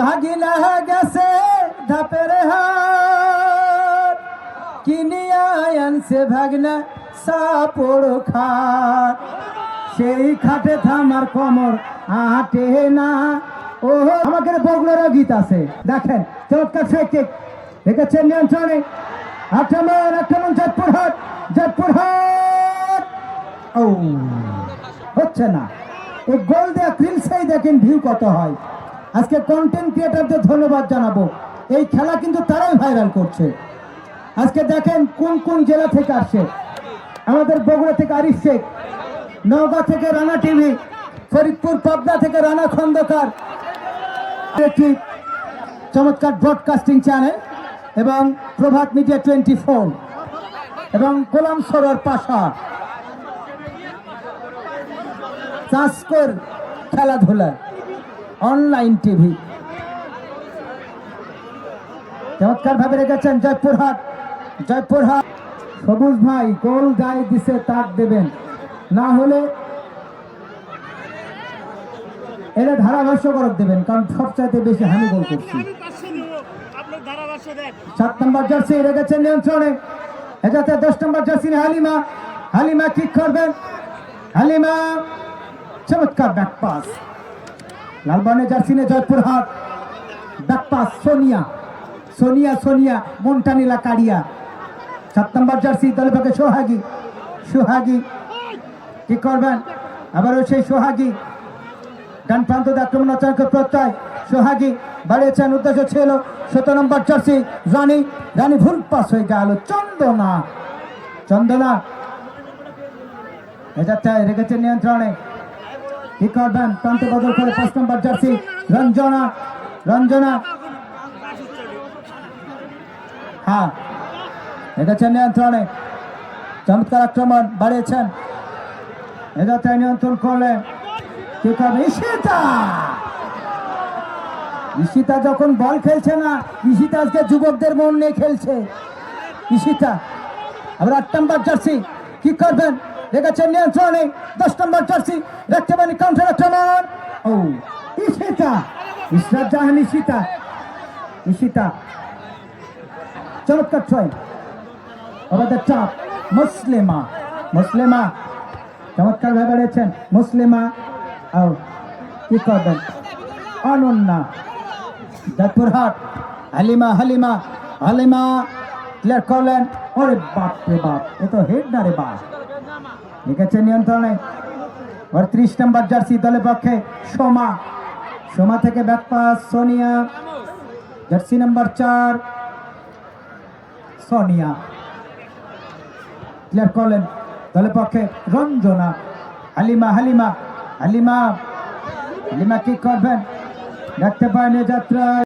ভাগিলা গেছে ধাপের হাত। কিনিয়া আনছে ভাগনা সাপড় খাট সেই খাটে থামার কমর আটে না। ও আমাকে বগলেরও গীত আছে। দেখেন, চমৎকার ফেক দেখেছেন নিয়ন্ত্রণে? আক্রমণ আক্রমণ জয়পুরহাট জয়পুরহাট ও, হচ্ছে না। এই গোল দেওয়া ক্রিলসেই দেখেন ভিউ কত হয়। আজকে কন্টেন্ট ক্রিয়েটারদের ধন্যবাদ জানাব। এই খেলা কিন্তু তারাই ভাইরাল করছে। আজকে দেখেন কোন কোন জেলা থেকে আসছে। আমাদের বগুড়া থেকে আরিফ শেখ, নওগাঁ থেকে রানা টিভি, ফরিদপুর, পাবনা থেকে রানা খন্দকার। একটি চমৎকার ব্রডকাস্টিং চ্যানেল এবং প্রভাত মিডিয়া টোয়েন্টি ফোর এবং গোলাম সরোয়ার পাশা। চাষকর খেলাধুলা। Online TV. চমৎকার ভাবে রেখেছেন জয়পুরহাট। জয়পুরহাট। সবুজ ভাই গোল গায়ে দিছে, তাক দেবেন। না হলে এটা ধারাভাষ্য করক দেবেন, কারণ সবচাইতে বেশি হানি গোল করছি। সাত নম্বর জার্সি রেখেছেন নিয়ন্ত্রণে। এটাতে দশ number jersey Halima. Halima kick করবেন। হালিমা, চমৎকার ব্যাক পাস। লালবানের জার্সি নে জয়পুরহাট। পাস সোনিয়া সোনিয়া সোনিয়া, মন্টানিলা কাড়িয়া। সাত নম্বর জার্সি দলের পক্ষে সোহাগী সোহাগী, কি করবেন? আবারও সেই সোহাগী। ডান প্রান্ত আক্রমণ আচরণকে প্রত্যয়। সোহাগী বাড়িয়েছেন, উদ্দেশ্য ছিল সতেরো নম্বর জার্সি রানী রানী ভুল পাস হয়ে গেল। চন্দনা চন্দনা। এজাত্তায় রেখেছে নিয়ন্ত্রণে। কি করবেন প্রান্ত বদল করে জার্সি রঞ্জনা রঞ্জনা। হ্যাঁ রেখেছে নিয়ন্ত্রণে। চমৎকার আক্রমণ বাড়িয়েছেন। এজাত্তায় নিয়ন্ত্রণ করলেন কি করবে? ঈশিতা! ঈশিতা যখন বল খেলছে না, ঈশিতা আজকে যুবকদের মন নিয়ে খেলছে। ঈশিতা, আবার আট নম্বর জার্সি, কি করবেন? রেখেছেন নিয়ন্ত্রণে দশ নম্বর জার্সি রাখতে পারেন কাউন্টার আক্রমণ ও, ঈশিতা ইসরাত জাহান, ঈশিতা ঈশিতা। চমৎকার ছয়। আমাদের চাপ, মুসলিমা মুসলিমা, চমৎকার ভাবে রয়েছেন মুসলিমা। ও, কি করবেন? অনন্যা জয়পুরহাট হালিমা হালিমা হালিমা ক্লিয়ার করলেন। ওরে বাপ রে বাপ, এ তো হেড না রে বাপ। ঠিক নিয়ন্ত্রণে। ত্রিশ নম্বর জার্সি দলের পক্ষে সোমা। সোমা থেকে back pass Sonia. Jersey number চার, সোনিয়া। ক্লিয়ার করলেন দলের পক্ষে রঞ্জনা। হালিমা হালিমা হালিমা। হালিমা কি করবেন? দেখতে পারেন এ যাত্রায়।